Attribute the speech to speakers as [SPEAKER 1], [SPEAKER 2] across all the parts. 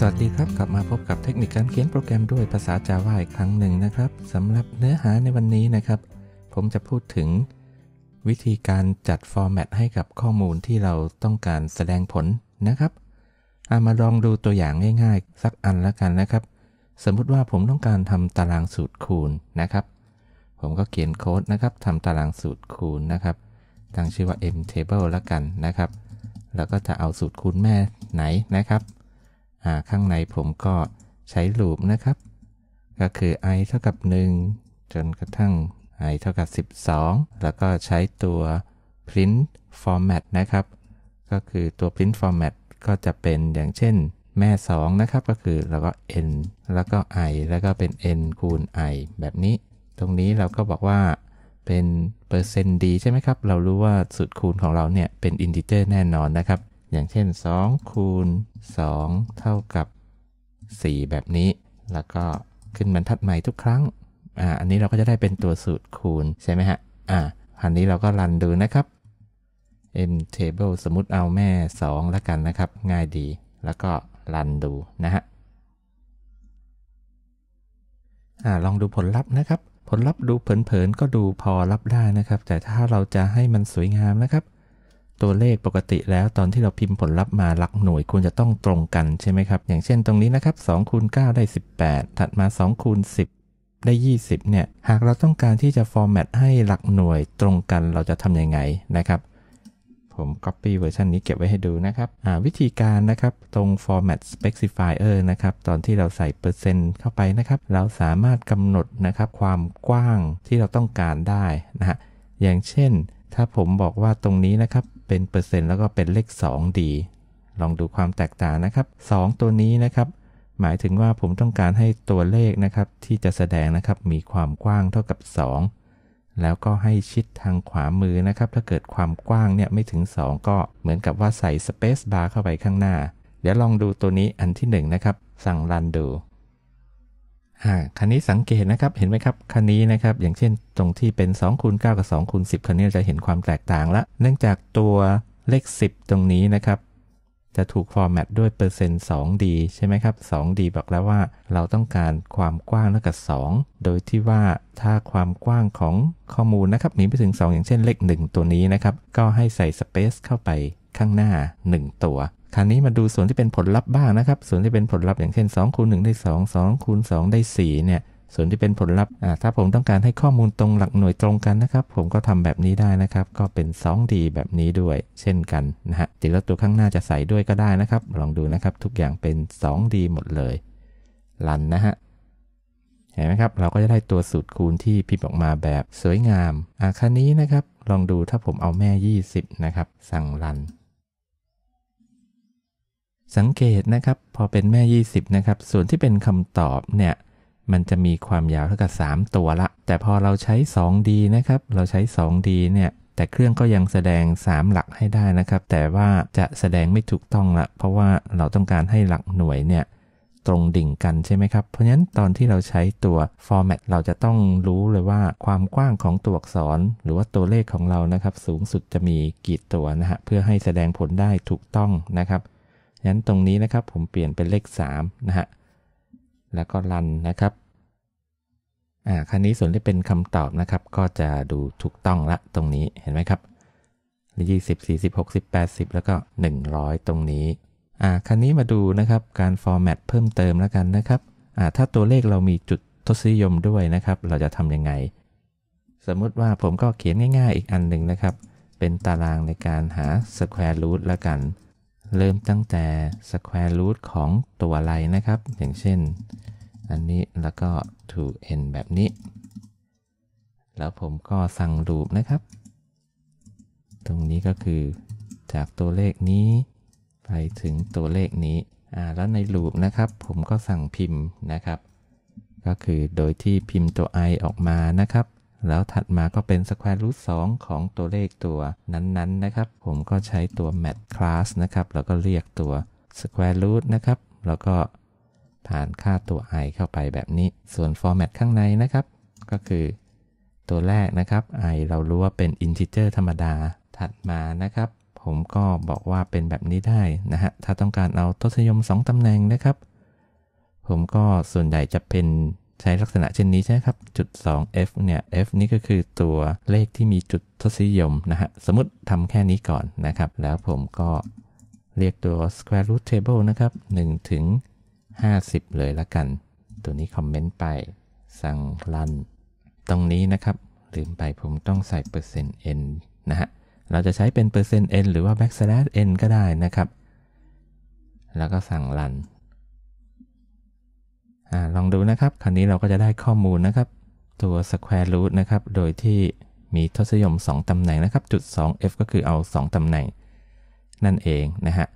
[SPEAKER 1] สวัสดีครับกลับมาพบกับเทคนิคการเขียนโปรแกรมด้วยภาษา Java อีกครั้งหนึ่งนะครับสำหรับเนื้อหาในวันนี้นะครับ ผมจะพูดถึง วิธีการจัดฟอร์แมตให้กับข้อมูลที่เราต้องการแสดงผลนะครับามาลองดูตัวอย่างง่ายๆ สักอันล้วกันนะครับ สมมุติว่าผมต้องการทำตารางสูตรคูณนะครับ ผมก็เขียนโค้ดนะครับทำตารางสูตรคูณนะครับตั้งชื่อว่า m table ล้วกันนะครับ แล้วก็จะเอาสูตรคูณแม่ไหนนะครับ ข้างในผมก็ใช้ลูปนะครับ ก็คือ i เท่ากับ 1 จนกระทั่ง i เท่ากับ 12 แล้วก็ใช้ตัว print format นะครับ ก็คือตัว print format ก็จะเป็นอย่างเช่นแม่ 2 นะครับ ก็คือเราก็ n แล้วก็ i แล้วก็เป็น n คูณ i แบบนี้ ตรงนี้เราก็บอกว่าเป็นเปอร์เซ็นต์ดีใช่ไหมครับ เรารู้ว่าสูตรคูณของเราเนี่ยเป็นอินทิเจอร์แน่นอนนะครับ อย่างเช่น 2 คูณ 2 เท่ากับ 4 แบบนี้ แล้วก็ขึ้นบรรทัดใหม่ทุกครั้ง อ่า อันนี้เราก็จะได้เป็นตัวสูตรคูณใช่ไหมฮะ อ่า อันนี้เราก็รันดูนะครับ m table สมมติเอาแม่ 2 แล้วกันนะครับ ง่ายดี แล้วก็รันดูนะฮะ อ่า ลองดูผลลัพธ์นะครับ ผลลัพธ์ดูเผินๆก็ดูพอรับได้นะครับ แต่ถ้าเราจะให้มันสวยงามนะครับ ตัวเลขปกติแล้วตอนที่เราพิมพ์ผลลัพธ์มาหลักหน่วยควรจะต้องตรงกันใช่ไหมครับ อย่างเช่นตรงนี้นะครับ2คูณ9ได้ 18 ถัดมา2คูณ10 ได้ 20 เนี่ย หากเราต้องการที่จะฟอร์แมตให้หลักหน่วยตรงกันเราจะทำยังไงนะครับ ผม Copy เวอร์ชันนี้เก็บไว้ให้ดูนะครับวิธีการนะครับตรง format specifier นะครับ ตอนที่เราใส่เปอร์เซ็นต์เข้าไปนะครับ เราสามารถกำหนดนะครับความกว้างที่เราต้องการได้นะฮะอย่างเช่น ถ้าผมบอกว่าตรงนี้นะครับ เป็นเปอร์เซ็นต์แล้วก็เป็นเลข 2D ลองดูความแตกต่างนะครับ 2 ตัวนี้นะครับ หมายถึงว่าผมต้องการให้ตัวเลขนะครับ ที่จะแสดงนะครับมีความกว้างเท่ากับ 2 แล้วก็ให้ชิดทางขวามือนะครับ ถ้าเกิดความกว้างเนี่ยไม่ถึง 2 ก็เหมือนกับว่าใส่ Space Bar เข้าไปข้างหน้า เดี๋ยวลองดูตัวนี้อันที่1นะครับ สั่งรันดู คันนี้สังเกตนะครับ เห็นไหมครับ คันนี้นะครับ อย่างเช่นตรงที่เป็น2คูณ9กับ2คูณ10 คันนี้จะเห็นความแตกต่างละ เนื่องจากตัวเลข 10 ตรงนี้นะครับ จะถูกฟอร์แมตด้วยเปอร์เซ็นต์ 2D ใช่ไหมครับ 2D บอกแล้วว่าเราต้องการความกว้างเท่ากับ 2 โดยที่ว่าถ้าความกว้างของข้อมูลนะครับ มีไปถึง 2 อย่างเช่นเลข 1 ตัวนี้นะครับ ก็ให้ใส่สเปซเข้าไปข้างหน้า 1 ตัว คราวนี้มาดูส่วนที่เป็นผลลัพธ์บ้างนะครับ ส่วนที่เป็นผลลัพธ์อย่างเช่น2คูณ1ได้ 2 2คูณ2ได้4เนี่ยส่วนที่เป็นผลลัพธ์ถ้าผมต้องการให้ข้อมูลตรงหลักหน่วยตรงกันนะครับ ผมก็ทำแบบนี้ได้นะครับ ก็เป็น 2D แบบนี้ด้วย เช่นกันนะฮะจริงแล้วตัวข้างหน้าจะใส่ด้วยก็ได้นะครับ ลองดูนะครับ ทุกอย่างเป็น 2D หมดเลยลันนะฮะเห็นไหมครับ เราก็จะได้ตัวสูตรคูณที่พิมพ์ออกมาแบบสวยงามอ่าคันนี้นะครับ ลองดูถ้าผมเอาแม่ 20 นะครับ สั่งรัน สังเกตนะครับพอเป็นแม่ 20นะครับส่วนที่เป็นคำตอบเนี่ยมันจะมีความยาวเท่ากับ 3 ตัวละ แต่พอเราใช้ 2D นะครับเราใช้ 2D เนี่ยแต่เครื่องก็ยังแสดง 3 หลักให้ได้นะครับ แต่ว่าจะแสดงไม่ถูกต้องละ เพราะว่าเราต้องการให้หลักหน่วยเนี่ยตรงดิ่งกันใช่ไหมครับ เพราะฉะนั้นตอนที่เราใช้ตัว format เราจะต้องรู้เลยว่าความกว้างของตัวอักษร หรือว่าตัวเลขของเรานะครับ สูงสุดจะมีกี่ตัวนะฮะเพื่อให้แสดงผลได้ถูกต้องนะครับ งั้นตรงนี้นะครับผมเปลี่ยนเป็นเลข3นะฮะ แล้วก็รันนะครับ อ่าคันนี้ส่วนที่เป็นคำตอบนะครับ ก็จะดูถูกต้องละตรงนี้เห็นไหมครับ20 40 60 80แล้วก็100ตรงนี้ อ่าคันนี้มาดูนะครับการฟอร์แมตเพิ่มเติมแล้วกันนะครับ อ่า ถ้าตัวเลขเรามีจุดทศนิยมด้วยนะครับ เราจะทำยังไง สมมติว่าผมก็เขียนง่าย ๆ อีกอันหนึ่งนะครับ เป็นตารางในการหา square root แล้วกัน เริ่มตั้งแต่ square root ของตัวอะไรนะครับ อย่างเช่น อันนี้แล้วก็ to n แบบนี้ แล้วผมก็สั่ง loop นะครับ ตรงนี้ก็คือจากตัวเลขนี้ ไปถึงตัวเลขนี้อ่าแล้วใน loop นะครับ ผมก็สั่งพิมพ์นะครับ ก็คือโดยที่พิมพ์ตัว i ออกมานะครับ แล้วถัดมาก็เป็น square root 2 ของตัวเลขตัวนั้นๆนนะครับ ผมก็ใช้ตัว mat class นะครับแล้วก็เรียกตัว square root นะครับ แล้วก็ผ่านค่าตัว i เข้าไปแบบนี้ ส่วน format ข้างในนะครับ ก็คือตัวแรกนะครับ i เรารู้ว่าเป็น integer ธรรมดา ถัดมานะครับผผมก็บอกว่าเป็นแบบนี้ได้นะฮะ ถ้าต้องการเอาทศนิยม 2ตำแหน่งนะครับ ผมก็ส่วนใหญ่จะเป็น ใช้ลักษณะเช่นนี้ใช่ครับ จุด 2f เนี่ย f นี่ก็คือตัวเลขที่มีจุดทศนิยมนะฮะ สมมติทำแค่นี้ก่อนนะครับ แล้วผมก็เรียกตัว square root table นะครับ1ถึง 50 เลยละกัน ตัวนี้คอมเมนต์ไป สั่งรัน ตรงนี้นะครับ ลืมไปผมต้องใส่เปอร์เซ็นต์ n นะฮะ เราจะใช้เป็นเปอร์เซ็นต์ n หรือว่า backslash n ก็ได้นะครับ แล้วก็สั่งรัน อลองดูนะครับ คราวนี้เราก็จะได้ข้อมูลนะครับ ตัว square root นะครับ โดยที่มีทศนิยม 2 ตำแหน่งนะครับ จุด 2f ก็คือเอา 2 ตำแหน่ง นั่นเองนะฮะ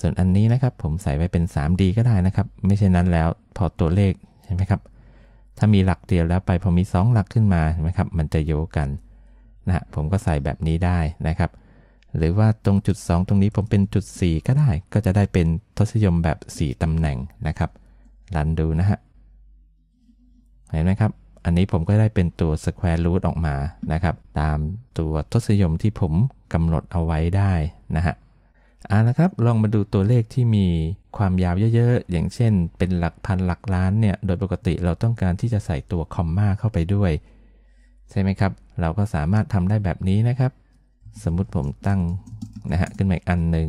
[SPEAKER 1] ส่วนอันนี้นะครับ ผมใส่ไว้เป็น 3D ก็ได้นะครับ ไม่ใช่นั้นแล้วพอตัวเลขใช่ไหมครับ ถ้ามีหลักเดียวแล้วไปพอมี 2 หลักขึ้นมาใช่ไหมครับ มันจะโยกันนะฮะผมก็ใส่แบบนี้ได้นะครับ หรือว่าตรงจุด 2 ตรงนี้ผมเป็นจุด 4 ก็ได้ ก็จะได้เป็นทศนิยมแบบ 4 ตำแหน่งนะครับ รันดูนะฮะ เห็นไหมครับ อันนี้ผมก็ได้เป็นตัว square root ออกมานะครับ ตามตัวทศนิยมที่ผมกำหนดเอาไว้ได้นะฮะเอาละครับ ลองมาดูตัวเลขที่มีความยาวเยอะๆ อย่างเช่น เป็นหลักพันหลักล้านเนี่ย โดยปกติเราต้องการที่จะใส่ตัวคอมมาเข้าไปด้วย ใช่ไหมครับ เราก็สามารถทำได้แบบนี้นะครับ สมมุติผมตั้งนะฮะขึ้นมาอีกอันหนึ่ง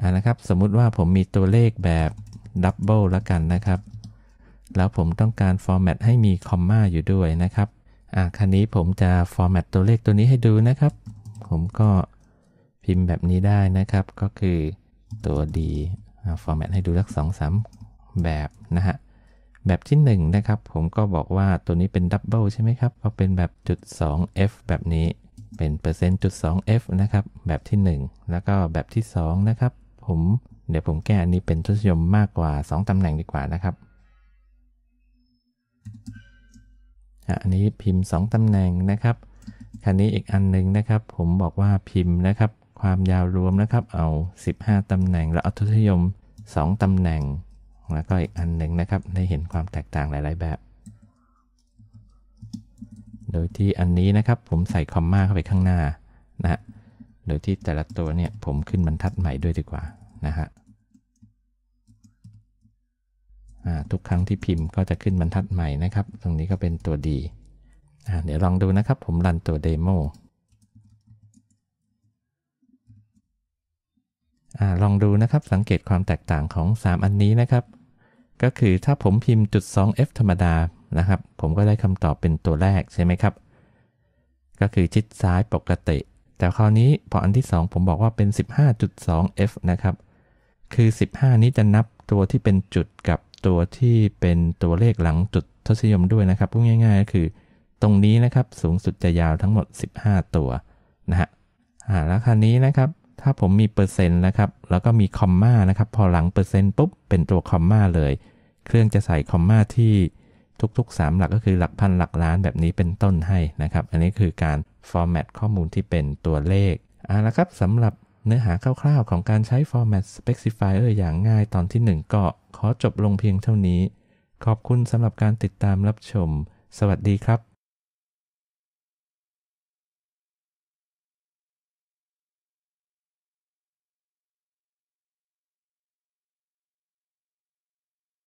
[SPEAKER 1] อ่านะครับ สมมุติว่าผมมีตัวเลขแบบ ดับเบิลแล้วกันนะครับ แล้วผมต้องการฟอร์แมตให้มีคอมมาอยู่ด้วยนะครับ อ่าคันนี้ผมจะฟอร์แมตตัวเลขตัวนี้ให้ดูนะครับ ผมก็พิมพ์แบบนี้ได้นะครับ ก็คือตัว d ฟอร์แมตให้ดูสักสองสามแบบนะฮะ แบบที่1นนะครับ ผมก็บอกว่าตัวนี้เป็นดับเบิลใช่ไหมครับ ก็เป็นแบบจุด 2f แบบนี้เป็นเปอร์เซ็นต์จุด 2f นะครับ แบบที่ 1 แล้วก็แบบที่ 2 นะครับ ผม เดี๋ยวผมแก้อันนี้เป็นทศนิยมมากกว่า 2 ตำแหน่งดีกว่านะครับอันนี้พิมพ์ 2 ตำแหน่งนะครับคันนี้อีกอันหนึ่งนะครับ ผมบอกว่าพิมพ์นะครับ ความยาวรวมนะครับ เอา 15 ตำแหน่ง แล้วเอาทศนิยม 2 ตำแหน่ง แล้วก็อีกอันหนึ่งนะครับ ได้เห็นความแตกต่างหลาย ๆ แบบ โดยที่อันนี้นะครับ ผมใส่คอมมาเข้าไปข้างหน้านะโดยที่แต่ละตัวเนี่ยผมขึ้นบรรทัดใหม่ด้วยดีกว่า นะฮะทุกครั้งที่พิมพ์ก็จะขึ้นบรรทัดใหม่นะครับ ตรงนี้ก็เป็นตัวดีเดี๋ยวลองดูนะครับ ผมรันตัวเดโมอลองดูนะครับ สังเกตความแตกต่างของ 3 อันนี้นะครับ ก็คือถ้าผมพิมพ์จุด 2f ธรรมดานะครับ ผมก็ได้คำตอบเป็นตัวแรกใช่ไหมครับ ก็คือชิดซ้ายปกติ แต่คราวนี้พออันที่ 2 ผมบอกว่าเป็น 15.2f นะครับ คือ 15 นี้จะนับตัวที่เป็นจุดกับตัวที่เป็นตัวเลขหลังจุดทศนิยมด้วยนะครับพูดง่ายๆก็คือ ตรงนี้นะครับสูงสุดจะยาวทั้งหมด 15 ตัวนะฮะแล้วคราวนี้นะครับ ถ้าผมมีเปอร์เซ็นต์นะครับ แล้วก็มีคอมมานะครับ พอหลังเปอร์เซ็นต์ปุ๊บเป็นตัวคอมมาเลย เครื่องจะใส่คอมมาที่ทุกๆ 3 หลักก็คือหลักพันหลักล้านแบบนี้เป็นต้นให้นะครับ อันนี้คือการฟอร์แมตข้อมูลที่เป็นตัวเลขอ่าแล้วครับสำหรับ เนื้อหาคร่าวๆ ของการใช้ Format Specifier อย่างง่ายตอนที่ 1 ก็ ขอจบลงเพียงเท่านี้ ขอบคุณสำหรับการติดตามรับชม สวัสดีครับ